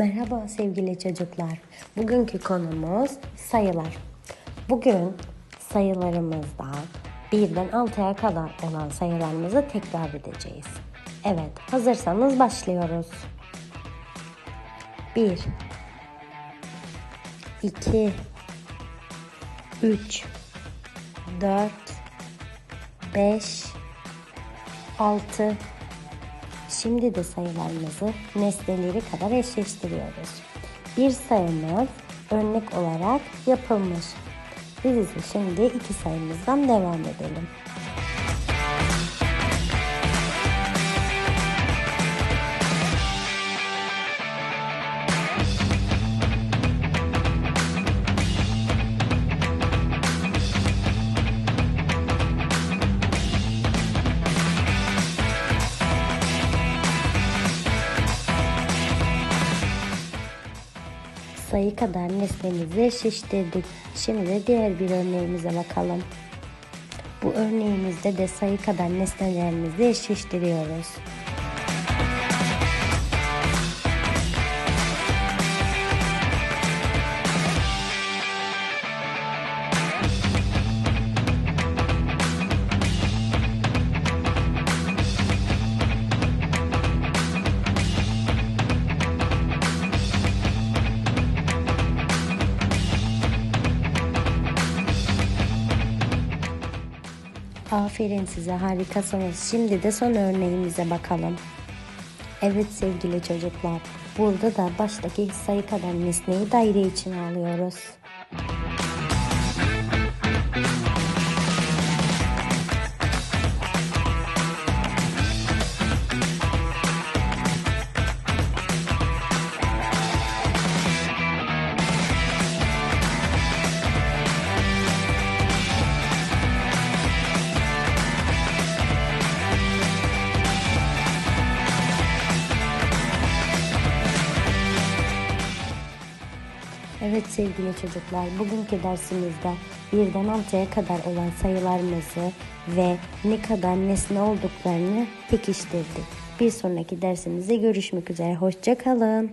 Merhaba sevgili çocuklar. Bugünkü konumuz sayılar. Bugün sayılarımızdan birden 6'ya kadar olan sayılarımızı tekrar edeceğiz. Evet, hazırsanız başlıyoruz. 1 2 3 4 5 6 Şimdi de sayılarımızı nesneleri kadar eşleştiriyoruz. Bir sayımız örnek olarak yapılmış. Biz ise şimdi iki sayımızdan devam edelim. Sayı kadar nesnemizi eşleştirdik. Şimdi de diğer bir örneğimize bakalım. Bu örneğimizde de sayı kadar nesnelerimizi eşleştiriyoruz. Aferin size harikasınız. Şimdi de son örneğimize bakalım. Evet sevgili çocuklar. Burada da baştaki sayı kadar nesneyi daire içine alıyoruz. Evet sevgili çocuklar, bugünkü dersimizde birden altıya kadar olan sayılarımızı ve ne kadar nesne olduklarını pekiştirdik. Bir sonraki dersimizde görüşmek üzere, hoşçakalın.